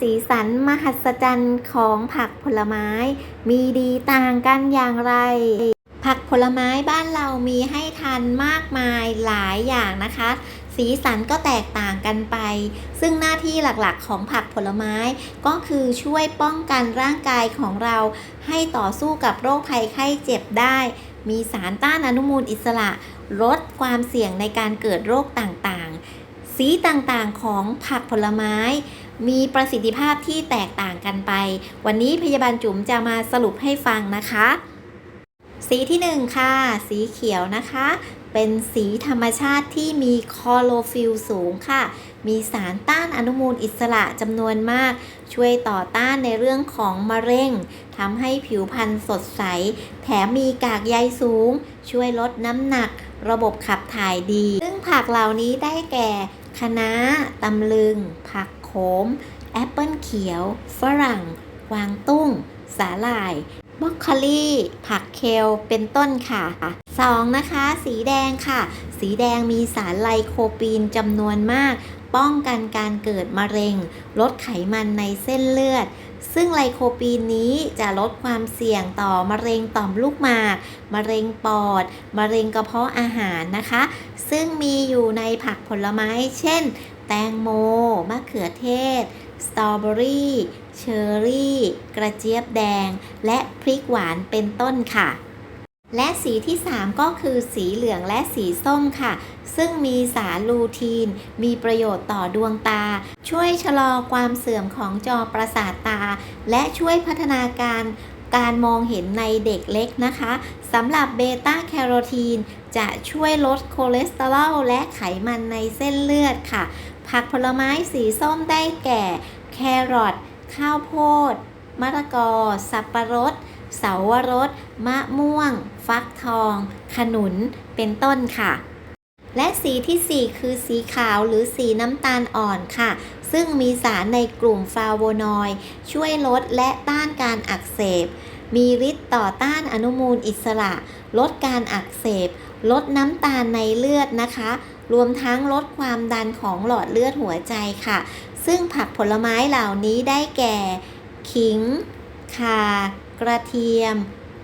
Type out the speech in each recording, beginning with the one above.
สีสันมหัศจรรย์ของผักผลไม้ มีดีต่างกันอย่างไร ผักผลไม้บ้านเรามีให้ทานมากมายหลายอย่างนะคะ สีสันก็แตกต่างกันไป ซึ่งหน้าที่หลักๆ ของผักผลไม้ก็คือช่วยป้องกันร่างกายของเราให้ต่อสู้กับโรคภัยไข้เจ็บได้ มีสารต้านอนุมูลอิสระ ลดความเสี่ยงในการเกิดโรคต่างๆ สีต่างๆของผักผลไม้ มีประสิทธิภาพที่แตกต่างกันไป วันนี้พยาบาลจุ๋มจะมาสรุปให้ฟังนะคะ สีที่หนึ่งค่ะ สีเขียวนะคะ เป็นสีธรรมชาติที่มีคลอโรฟิลสูงค่ะ มีสารต้านอนุมูลอิสระจำนวนมาก ช่วยต่อต้านในเรื่องของมะเร็งทำให้ผิวพรรณสดใส แถมมีกากใยสูง ช่วยลดน้ำหนัก ระบบขับถ่ายดี ซึ่งผักเหล่านี้ได้แก่คะน้าตำลึง ผัก ม แอปเปิลเขียว ฝรั่ง กวางตุ้ง สาหร่ายบรอกโคลีผักเคล เป็นต้นค่ะ 2. นะคะ สีแดงค่ะ สีแดงมีสารไลโคปีนจำนวนมาก ป้องกันการเกิดมะเร็ง ลดไขมันในเส้นเลือด ซึ่งไลโคปีนนี้จะลดความเสี่ยงต่อมะเร็งต่อมลูกหมาก มะเร็งปอด มะเร็งกระเพาะอาหารนะคะ ซึ่งมีอยู่ในผักผลไม้ เช่น แตงโม มะเขือเทศ สตรอเบอรี่ เชอร์รี่ กระเจี๊ยบแดง และพริกหวานเป็นต้นค่ะ และสีที่ 3 ก็คือสีเหลืองและสีส้มค่ะ ซึ่งมีสารลูทีน มีประโยชน์ต่อดวงตา ช่วยชะลอความเสื่อมของจอประสาทตา และช่วยพัฒนาการการมองเห็นในเด็กเล็กนะคะสำหรับเบต้าแคโรทีนจะช่วยลดคอเลสเตอรอลและไขมันในเส้นเลือดค่ะ ผักผลไม้สีส้มได้แก่ แครอทข้าวโพดมะละกอ สับปะรด เสาวรส มะม่วง ฟักทอง ขนุน เป็นต้นค่ะ และสีที่ 4 คือสีขาวหรือสีน้ำตาลอ่อนค่ะ ซึ่งมีสารในกลุ่มฟลาโวนอยด์ช่วยลดและต้านการอักเสบ มีฤทธิ์ต่อต้านอนุมูลอิสระ ลดการอักเสบ ลดน้ำตาลในเลือดนะคะ รวมทั้งลดความดันของหลอดเลือดหัวใจค่ะ ซึ่งผักผลไม้เหล่านี้ได้แก่ ขิง ข่า กระเทียม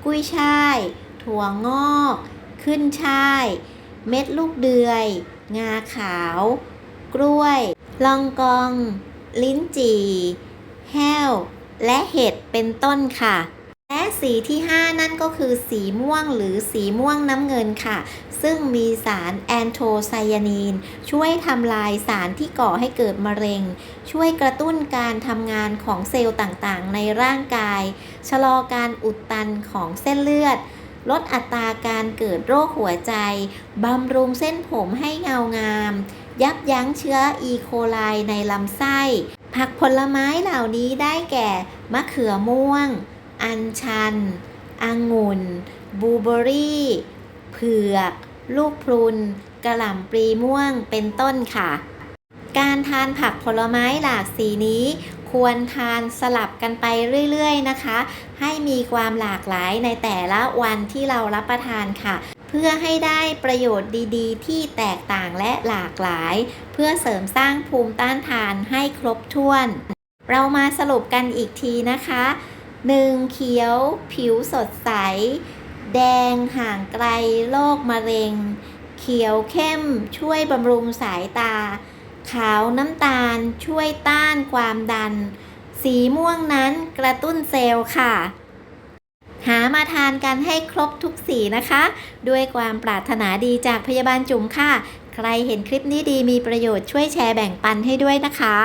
กุ้ยช่าย ถั่วงอก ขึ้นช่าย เม็ดลูกเดือย งาขาว กล้วย ลองกอง ลิ้นจี่ แห้ว และเห็ดเป็นต้นค่ะ และสีที่ 5 นั่นก็คือสีม่วงหรือสีม่วงน้ำเงินค่ะ ซึ่งมีสารแอนโทไซยานีน ช่วยทำลายสารที่ก่อให้เกิดมะเร็ง ช่วยกระตุ้นการทำงานของเซลล์ต่างๆ ในร่างกาย ชะลอการอุดตันของเส้นเลือด ลดอัตราการเกิดโรคหัวใจบำรุงเส้นผมให้เงางาม ยับยั้งเชื้ออีโคไลในลำไส้ ผักผลไม้เหล่านี้ได้แก่ มะเขือม่วง อัญชันองุ่น บูเบอรี่ เผือก ลูกพรุน กระหล่ำปลีม่วง เป็นต้นค่ะ การทานผักผลไม้หลากสีนี้ ควรทานสลับกันไปเรื่อยๆนะคะ ให้มีความหลากหลายในแต่ละวันที่เรารับประทานค่ะเพื่อให้ได้ประโยชน์ดีๆ ที่แตกต่างและหลากหลาย เพื่อเสริมสร้างภูมิต้านทานให้ครบถ้วน เรามาสรุปกันอีกทีนะคะ 1. เขียวผิวสดใส แดงห่างไกลโรคมะเร็ง เขียวเข้มช่วยบำรุงสายตา ขาวน้ำตาลช่วยต้านความดัน สีม่วงนั้นกระตุ้นเซลล์ค่ะ หามาทานกันให้ครบทุกสีนะคะ ด้วยความปรารถนาดีจากพยาบาลจุ๋มค่ะ ใครเห็นคลิปนี้ดีมีประโยชน์ช่วยแชร์แบ่งปันให้ด้วยนะคะ